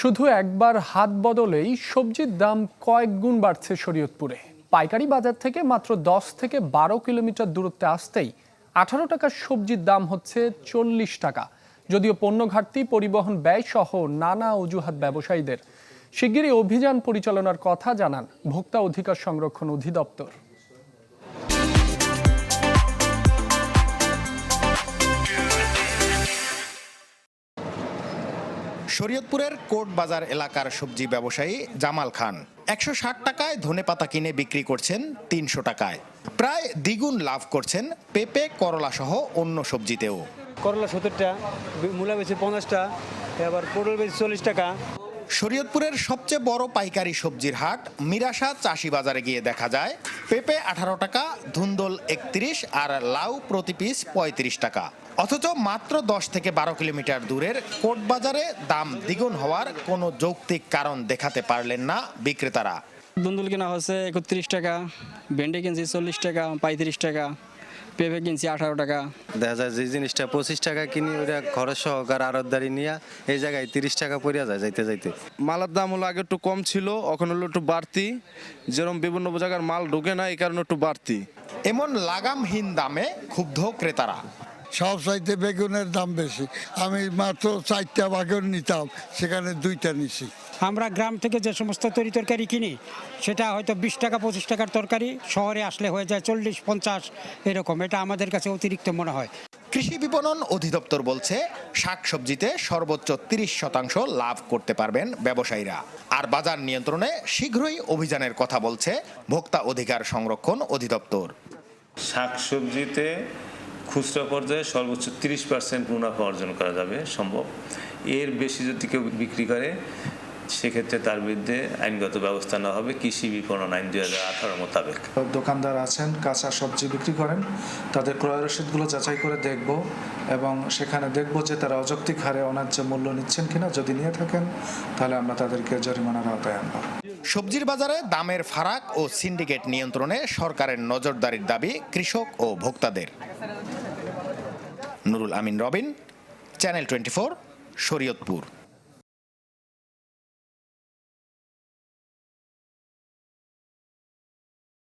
শুধু একবার হাত বদলেই সবজির দাম কয়েক গুণ বাড়ছে শরীয়তপুরে। পাইকারি বাজার থেকে মাত্র দশ থেকে বারো কিলোমিটার দূরত্বে আসতেই আঠারো টাকার সবজির দাম হচ্ছে চল্লিশ টাকা। যদিও পণ্য ঘাটতি, পরিবহন ব্যয় সহ নানা অজুহাত ব্যবসায়ীদের। শিগগিরই অভিযান পরিচালনার কথা জানান ভোক্তা অধিকার সংরক্ষণ অধিদপ্তর। শরীয়তপুরের কোট বাজার এলাকার সবজি ব্যবসায়ী জামাল খান। একশো ষাট টাকায় ধনেপাতা কিনে বিক্রি করছেন তিনশো টাকায়। প্রায় দ্বিগুণ লাভ করছেন পেঁপে, করলা সহ অন্য সবজিতেও। করলা সত্তরটা, মূলা বেশি পঞ্চাশটা আবার পটল বেশি চল্লিশ টাকা। শরীয়তপুরের সবচেয়ে বড় পাইকারি সবজির হাট মিরাশা চাষি বাজারে গিয়ে দেখা যায়। পেঁপে আঠারো টাকা, ধুন্দল একত্রিশ আর লাউ প্রতি পিস পঁয়ত্রিশ টাকা। অথচ মাত্র দশ থেকে বারো কিলোমিটার দূরের কোট বাজারে দাম দ্বিগুণ হওয়ার কোনো যৌক্তিক কারণ দেখাতে পারলেন না বিক্রেতারা। দুন্দুল কেনা হচ্ছে একত্রিশ টাকা, ভেন্ডি কিনছি চল্লিশ টাকা, পঁয়ত্রিশ টাকা। পেঁপে কিনছি আঠারো টাকা। দেখা যায় যে জিনিসটা পঁচিশ টাকা কিনি ওটা খরচ সহকার আড়তদারি নিয়ে এই জায়গায় তিরিশ টাকা পড়িয়া যায় যাইতে যাইতে। মালের দাম হলো আগে একটু কম ছিল এখন হলো একটু বাড়তি। যেরকম বিভিন্ন জায়গার মাল ঢুকে না এই কারণে একটু বাড়তি। এমন লাগামহীন দামে ক্ষুব্ধ ক্রেতারা। সব চাইতে বেগুনের দাম বেশি। আমি মাত্র চারটা বাগন নিতাম সেখানে দুইটা নিছি। আমরা গ্রাম থেকে যে সমস্ত তরি তরকারি কিনি সেটা হয়তো বিশ টাকা পঁচিশ টাকার তরকারি শহরে আসলে হয়ে যায় চল্লিশ পঞ্চাশ এরকম। এটা আমাদের কাছে অতিরিক্ত মনে হয়। কৃষি বিপণন অধিদপ্তর বলছে শাকসবজিতে সর্বোচ্চ তিরিশ শতাংশ লাভ করতে পারবেন ব্যবসায়ীরা। আর বাজার নিয়ন্ত্রণে শীঘ্রই অভিযানের কথা বলছে ভোক্তা অধিকার সংরক্ষণ অধিদপ্তর। শাকসবজিতে খুচরা পর্যায়ে সর্বোচ্চ তিরিশ পার্সেন্ট মুনাফা অর্জন করা যাবে সম্ভব। এর বেশি যদি কেউ বিক্রি করে সেক্ষেত্রে তার বিরুদ্ধে আইনগত ব্যবস্থা নেওয়া হবে কৃষি বিপণন আইন দুই হাজার আঠারো মোতাবেক। দোকানদার আছেন কাঁচা সবজি বিক্রি করেন তাদের ক্রয় রসিদগুলো যাচাই করে দেখব এবং সেখানে দেখব যে তারা অযৌক্তিক হারে অন্যায্য মূল্য নিচ্ছেন কিনা। যদি নিয়ে থাকেন তাহলে আমরা তাদেরকে জরিমানার আওতায় আনব। সবজির বাজারে দামের ফারাক ও সিন্ডিকেট নিয়ন্ত্রণে সরকারের নজরদারির দাবি কৃষক ও ভোক্তাদের। Nurul Amin Robin channel twenty four Shariatpur.